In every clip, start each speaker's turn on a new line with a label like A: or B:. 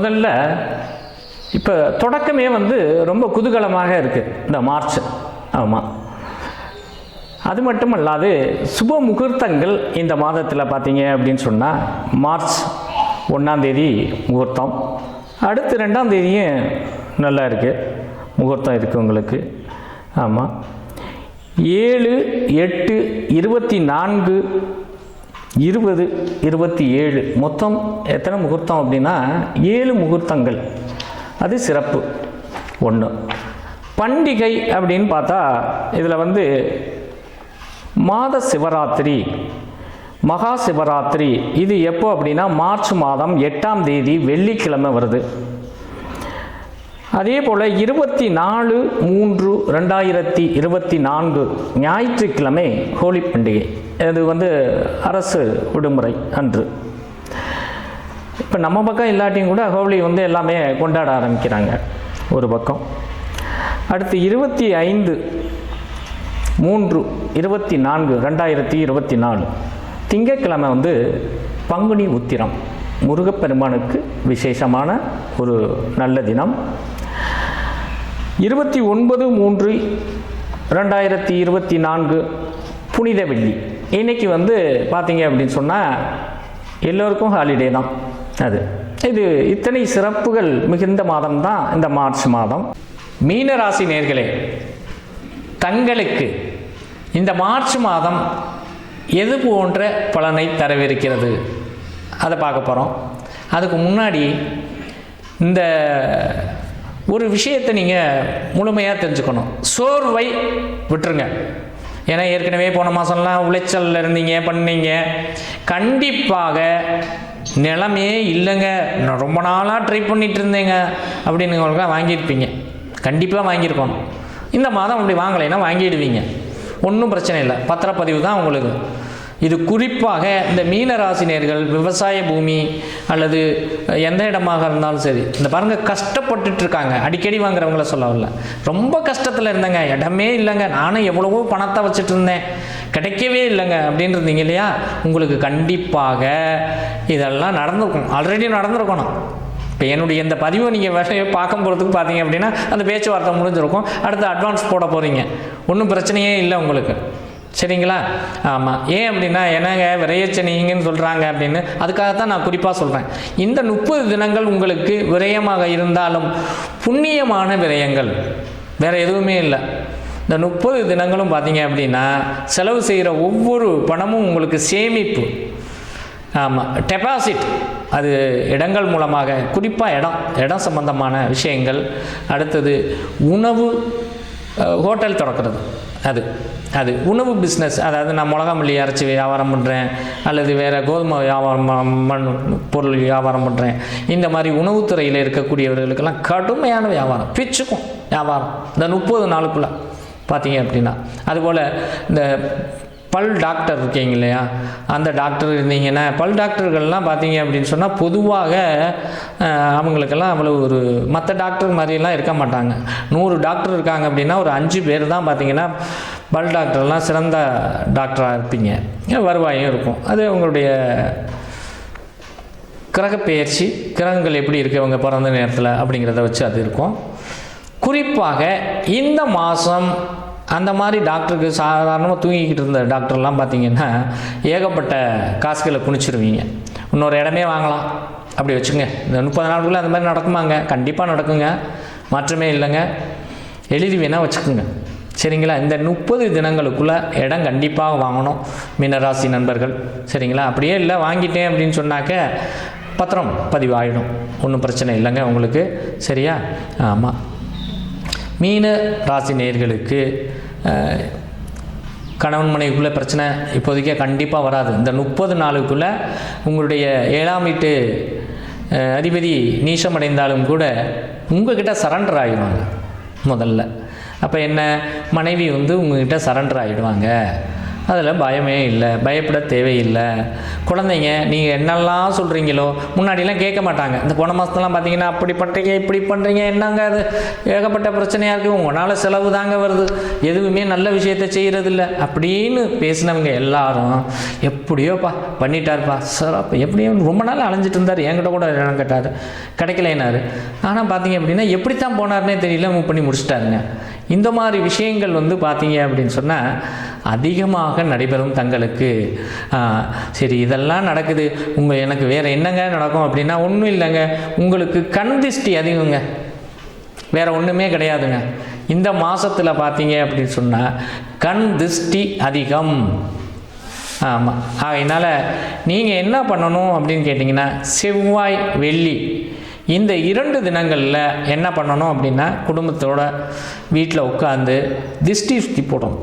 A: முதல்ல இப்போ தொடக்கமே வந்து ரொம்ப குதூகலமாக இருக்குது இந்த மார்ச். ஆமாம் அது மட்டும் அல்லாது சுப முகூர்த்தங்கள் இந்த மாதத்தில் பார்த்தீங்க அப்படின்னு சொன்னால் மார்ச் ஒன்றாம் தேதி முகூர்த்தம். அடுத்து ரெண்டாம் தேதியும் நல்லா இருக்குது முகூர்த்தம் இருக்குது உங்களுக்கு. ஆமாம் ஏழு எட்டு இருபத்தி நான்கு இருபது இருபத்தி ஏழு. மொத்தம் எத்தனை முகூர்த்தம் அப்படின்னா ஏழு முகூர்த்தங்கள். அது சிறப்பு. ஒன்று பண்டிகை அப்படின்னு பார்த்தா இதில் வந்து மாத சிவராத்திரி மகா சிவராத்திரி. இது எப்போ அப்படின்னா மார்ச் மாதம் எட்டாம் தேதி வெள்ளிக்கிழமை வருது. அதே போல் இருபத்தி நாலு மூன்று ரெண்டாயிரத்தி இருபத்தி நான்கு ஞாயிற்றுக்கிழமை ஹோலி பண்டிகை. இது வந்து அரசு விடுமுறை அன்று. இப்போ நம்ம பக்கம் இல்லாட்டியும் கூட ஹோலி வந்து எல்லாமே கொண்டாட ஆரம்பிக்கிறாங்க ஒரு பக்கம். அடுத்து இருபத்தி ஐந்து மூன்று இருபத்தி நான்கு ரெண்டாயிரத்தி இருபத்தி நாலு திங்கக்கிழமை வந்து பங்குனி உத்திரம். முருகப்பெருமானுக்கு விசேஷமான ஒரு நல்ல தினம். இருபத்தி ஒன்பது மூன்று ரெண்டாயிரத்தி இருபத்தி நான்கு புனித வெள்ளி. இன்னைக்கு வந்து பார்த்தீங்க அப்படின்னு சொன்னால் எல்லோருக்கும் ஹாலிடே தான். அது. இது இத்தனை சிறப்புகள் மிகுந்த மாதம் தான் இந்த மார்ச் மாதம். மீனராசி நேர்களே தங்களுக்கு இந்த மார்ச் மாதம் எது போன்ற பலனை தரவிருக்கிறது? அதை பார்க்க போகிறோம் அதுக்கு முன்னாடி இந்த ஒரு விஷயத்தை நீங்கள் முழுமையாக தெரிஞ்சுக்கணும். சோர்வை விட்டுருங்க. ஏன்னா ஏற்கனவே போன மாதம்லாம் உளைச்சலில் இருந்தீங்க பண்ணீங்க. கண்டிப்பாக நிலமே இல்லைங்க. நான் ரொம்ப நாளாக ட்ரை பண்ணிட்டு இருந்தேங்க. அப்படின்னு வாங்கியிருப்பீங்க. கண்டிப்பாக வாங்கியிருக்கணும். இந்த மாதம் அப்படி வாங்கலைன்னா வாங்கிடுவீங்க. ஒன்றும் பிரச்சனை இல்லை. பத்திரப்பதிவு தான் உங்களுக்கு. இது குறிப்பாக இந்த மீன ராசினியர்கள் விவசாய பூமி அல்லது எந்த இடமாக இருந்தாலும் சரி இந்த பாருங்கள் கஷ்டப்பட்டுட்டு இருக்காங்க அடிக்கடி வாங்குறவங்கள சொல்லவில்ல. ரொம்ப கஷ்டத்தில் இருந்தேங்க. இடமே இல்லைங்க. நானும் எவ்வளவோ பணத்தை வச்சுட்டு இருந்தேன் கிடைக்கவே இல்லைங்க. அப்படின்னு இருந்தீங்க இல்லையா? உங்களுக்கு கண்டிப்பாக இதெல்லாம் நடந்திருக்கும். ஆல்ரெடி நடந்திருக்கணும். இப்போ என்னுடைய இந்த பதிவை நீங்கள் வேலையை பார்க்க போகிறதுக்கு பார்த்தீங்க அப்படின்னா அந்த பேச்சுவார்த்தை முடிஞ்சிருக்கும். அடுத்து அட்வான்ஸ் போட போகிறீங்க ஒன்றும் பிரச்சனையே இல்லை உங்களுக்கு. சரிங்களா? ஆமாம் ஏன் அப்படின்னா என்னங்க விரையச்சனிங்கன்னு சொல்கிறாங்க அப்படின்னு. அதுக்காக தான் நான் குறிப்பாக சொல்கிறேன் இந்த முப்பது தினங்கள் உங்களுக்கு விரயமாக இருந்தாலும் புண்ணியமான விரயங்கள். வேறு எதுவுமே இல்லை. இந்த முப்பது தினங்களும் பார்த்தீங்க அப்படின்னா செலவு செய்கிற ஒவ்வொரு பணமும் உங்களுக்கு சேமிப்பு. ஆமாம் டெபாசிட். அது இடங்கள் மூலமாக குறிப்பாக இடம். இடம் சம்பந்தமான விஷயங்கள். அடுத்தது உணவு ஹோட்டல் திறக்கிறது. அது. அது. உணவு பிஸ்னஸ் அதாவது நான் மிளகா மல்லி அரைச்சி வியாபாரம் பண்ணுறேன் அல்லது வேறு கோதுமை வியாபாரம் மண் பொருள் வியாபாரம் பண்ணுறேன் இந்த மாதிரி உணவுத்துறையில் இருக்கக்கூடியவர்களுக்கெல்லாம் கடுமையான வியாபாரம். பிச்சுக்கும் வியாபாரம். இந்த முப்பது நாளுக்குள்ளே. பார்த்தீங்க அப்படின்னா. அதுபோல் இந்த பல் டாக்டர் இருக்கீங்க இல்லையா? அந்த டாக்டர் இருந்தீங்கன்னா பல் டாக்டர்கள்லாம் பார்த்தீங்க அப்படின்னு சொன்னால் பொதுவாக அவங்களுக்கெல்லாம் அவ்வளோ ஒரு மற்ற டாக்டர் மாதிரிலாம் இருக்க மாட்டாங்க. நூறு டாக்டர் இருக்காங்க அப்படின்னா ஒரு அஞ்சு பேர் தான் பார்த்தீங்கன்னா பல் டாக்டர்லாம் சிறந்த டாக்டராக இருப்பீங்க. வருவாயும் இருக்கும். அது உங்களுடைய கிரகப்பெயர்ச்சி கிரகங்கள் எப்படி இருக்குது அவங்க பிறந்த நேரத்தில் அப்படிங்கிறத வச்சு அது இருக்கும். குறிப்பாக இந்த மாதம் அந்த மாதிரி டாக்டருக்கு சாதாரணமாக தூங்கிக்கிட்டு இருந்த டாக்டர்லாம் பார்த்தீங்கன்னா ஏகப்பட்ட காசுகளை குனிச்சிருவீங்க. இன்னொரு இடமே வாங்கலாம். அப்படி வச்சுங்க இந்த முப்பது நாளுக்குள்ளே அந்த மாதிரி நடக்குமாங்க? கண்டிப்பாக நடக்குங்க. மாற்றமே இல்லைங்க. எழுதி வேணால் வச்சுக்கோங்க. சரிங்களா? இந்த முப்பது தினங்களுக்குள்ளே இடம் கண்டிப்பாக வாங்கணும் மீனராசி நண்பர்கள். சரிங்களா? அப்படியே இல்லை வாங்கிட்டேன் அப்படின்னு சொன்னாக்க பத்திரம் பதிவாயிடும். ஒன்றும் பிரச்சனை இல்லைங்க உங்களுக்கு. சரியா? ஆமாம் மீன ராசி நேர்களுக்கு கணவன் மனைவிக்குள்ளே பிரச்சனை இப்போதைக்கே கண்டிப்பாக வராது. இந்த முப்பது நாளுக்குள்ளே உங்களுடைய ஏழாம் வீட்டு அதிபதி நீசமடைந்தாலும் கூட உங்ககிட்ட சரண்டர் ஆகிடுவாங்க முதல்ல. அப்போ என்ன? மனைவி வந்து உங்ககிட்ட சரண்டர் ஆகிடுவாங்க அதில் பயமே இல்லை பயப்பட தேவையில்லை. குழந்தைங்க நீங்கள் என்னெல்லாம் சொல்கிறீங்களோ முன்னாடிலாம் கேட்க மாட்டாங்க. இந்த போன மாதத்துலாம் பார்த்தீங்கன்னா அப்படி பண்ணுறீங்க இப்படி பண்ணுறீங்க என்னங்க அது? ஏகப்பட்ட பிரச்சனையாக இருக்குது உங்களால் செலவு தாங்க வருது. எதுவுமே நல்ல விஷயத்த செய்கிறதில்ல அப்படின்னு பேசினவங்க எல்லாரும் எப்படியோப்பா பண்ணிட்டார்ப்பா. சார் அப்போ எப்படியோ ரொம்ப நாள் அலைஞ்சிட்டு இருந்தார். என்கிட்ட கூட இடம் கேட்டார். கிடைக்கலைனாரு ஆனால் பார்த்தீங்க அப்படின்னா எப்படித்தான் போனார்னே தெரியல. மூவ் பண்ணி முடிச்சிட்டாருங்க. இந்த மாதிரி விஷயங்கள் வந்து பார்த்தீங்க அப்படின்னு சொன்னால் அதிகமாக நடைபெறும் தங்களுக்கு. சரி இதெல்லாம் நடக்குது. உங்கள் எனக்கு வேறு என்னங்க நடக்கும் அப்படின்னா ஒன்றும் இல்லைங்க. உங்களுக்கு கண் திஷ்டி அதிகங்க. வேறு ஒன்றுமே கிடையாதுங்க. இந்த மாதத்தில் பார்த்தீங்க அப்படின்னு சொன்னால் கண் திருஷ்டி அதிகம். ஆமாம் அதனால் நீங்கள் என்ன பண்ணணும் அப்படின்னு கேட்டிங்கன்னா செவ்வாய் வெள்ளி. இந்த இரண்டு தினங்களில் என்ன பண்ணணும் அப்படின்னா குடும்பத்தோட வீட்டில் உட்காந்து திஷ்டி சுற்றி போடணும்.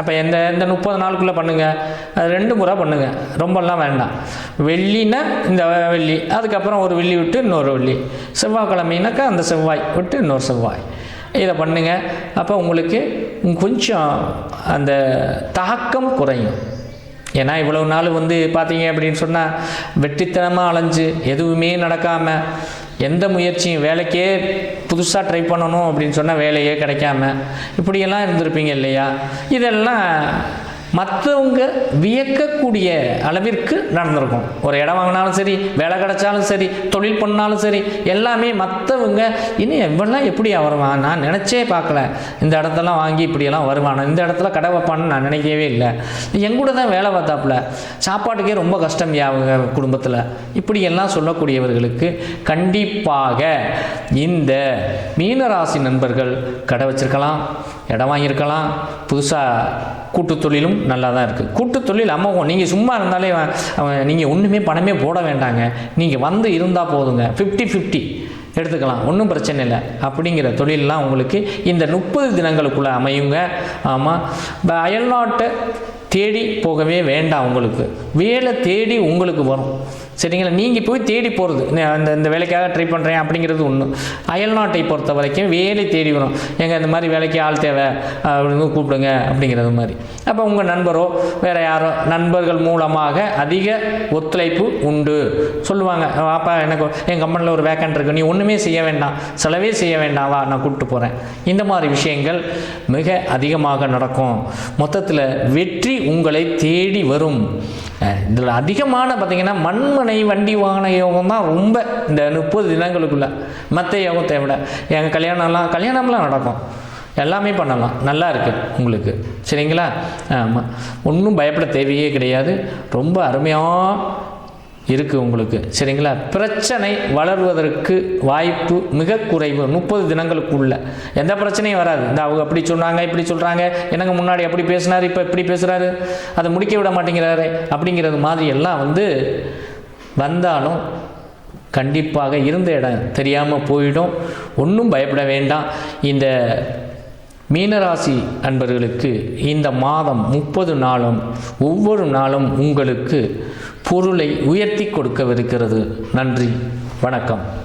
A: அப்போ எந்த இந்த முப்பது நாளுக்குள்ளே பண்ணுங்கள் அது ரெண்டு முறை பண்ணுங்கள் ரொம்பலாம் வேண்டாம். வெள்ளினா இந்த வெள்ளி அதுக்கப்புறம் ஒரு வெள்ளி விட்டு இன்னொரு வெள்ளி. செவ்வாய்க்கிழமைனாக்கா அந்த செவ்வாய் விட்டு இன்னொரு செவ்வாய். இதை பண்ணுங்கள் அப்போ உங்களுக்கு கொஞ்சம் அந்த தாக்கம் குறையும். ஏன்னா இவ்வளவு நாள் வந்து பார்த்தீங்க அப்படின்னு சொன்னால் வெற்றித்தனமாக அலைஞ்சு எதுவுமே நடக்காமல் எந்த முயற்சியும் வேலைக்கே புதுசாக ட்ரை பண்ணணும் அப்படின்னு சொன்னால் வேலையே கிடைக்காம இப்படியெல்லாம் இருந்திருப்பீங்க இல்லையா? இதெல்லாம் மற்றவங்க வியக்கக்கூடிய அளவிற்கு நடந்திருக்கும். ஒரு இடம் வாங்கினாலும் சரி வேலை கிடைச்சாலும் சரி தொழில் பண்ணாலும் சரி எல்லாமே மற்றவங்க இனி எவ்வளோ எப்படி வருவான் நான் நினச்சே பார்க்கல. இந்த இடத்தெல்லாம் வாங்கி இப்படியெல்லாம் வருவான்? இந்த இடத்துல கடை வைப்பான்னு நான் நினைக்கவே இல்லை. எங்கூட தான் வேலை பார்த்தாப்புல. சாப்பாட்டுக்கே ரொம்ப கஷ்டம் அவங்க குடும்பத்தில். இப்படியெல்லாம் சொல்லக்கூடியவர்களுக்கு கண்டிப்பாக இந்த மீனராசி நண்பர்கள் கடை வச்சிருக்கலாம் இடம் வாங்கியிருக்கலாம் புதுசாக கூட்டு தொழிலும் நல்லா தான் இருக்குது கூட்டுத்தொழில் தொழில் அமோகம் நீங்கள் சும்மா இருந்தாலே நீங்கள் ஒன்றுமே பணமே போட வேண்டாங்க. நீங்கள் வந்து இருந்தால் போதுங்க. ஃபிஃப்டி ஃபிஃப்டி எடுத்துக்கலாம். ஒன்றும் பிரச்சனை இல்லை. அப்படிங்கிற தொழிலெலாம் உங்களுக்கு இந்த முப்பது தினங்களுக்குள்ளே அமையுங்க. ஆமாம் இப்போ அயல்நாட்டை தேடி போகவே வேண்டாம் உங்களுக்கு. வேலை தேடி உங்களுக்கு வரும். சரிங்களா? நீங்கள் போய் தேடி போகிறது அந்த இந்த வேலைக்காக ட்ரை பண்ணுறேன் அப்படிங்கிறது ஒன்று அயல்நாட்டை பொறுத்த வரைக்கும் வேலை தேடி வரும். எங்கள் இந்த மாதிரி வேலைக்கு ஆள் தேவை? அப்படின்னு கூப்பிடுங்க அப்படிங்கிறது மாதிரி. அப்போ உங்கள் நண்பரோ வேறு யாரோ நண்பர்கள் மூலமாக அதிக ஒத்துழைப்பு உண்டு. சொல்லுவாங்க அப்பா எனக்கு என் கம்பெனியில் ஒரு வேக்கண்ட் இருக்கு. நீ ஒன்றுமே செய்ய வேண்டாம். செலவே செய்ய வேண்டாம். வா நான் கூப்பிட்டு போகிறேன் இந்த மாதிரி விஷயங்கள் மிக அதிகமாக நடக்கும். மொத்தத்தில் வெற்றி உங்களை தேடி வரும். இதில் அதிகமான பார்த்திங்கன்னா மண்மனை வண்டி வாகன யோகம் தான் ரொம்ப இந்த முப்பது தினங்களுக்குள்ளே மற்ற யோகத்தை விட. எங்கள் கல்யாணம்லாம் கல்யாணம்லாம் நடக்கும். எல்லாமே பண்ணலாம். நல்லா இருக்குது உங்களுக்கு. சரிங்களா? ஆமாம் ஒன்றும் பயப்பட தேவையே கிடையாது. ரொம்ப அருமையாக இருக்குது உங்களுக்கு. சரிங்களா? பிரச்சனை வளர்வதற்கு வாய்ப்பு மிக குறைவு. முப்பது தினங்களுக்குள்ள. எந்த பிரச்சனையும் வராது. இந்த அவங்க அப்படி சொன்னாங்க இப்படி சொல்கிறாங்க எனக்கு முன்னாடி அப்படி பேசினார் இப்போ இப்படி பேசுகிறாரு அதை முடிக்க விட மாட்டேங்கிறாரு அப்படிங்கிறது மாதிரி எல்லாம் வந்து வந்தாலும் கண்டிப்பாக இருந்த இடம் தெரியாமல் போயிடும். ஒன்றும் பயப்பட வேண்டாம். இந்த மீனராசி அன்பர்களுக்கு இந்த மாதம் முப்பது நாளும் ஒவ்வொரு நாளும் உங்களுக்கு பொருளை உயர்த்தி கொடுக்கவிருக்கிறது. நன்றி. வணக்கம்.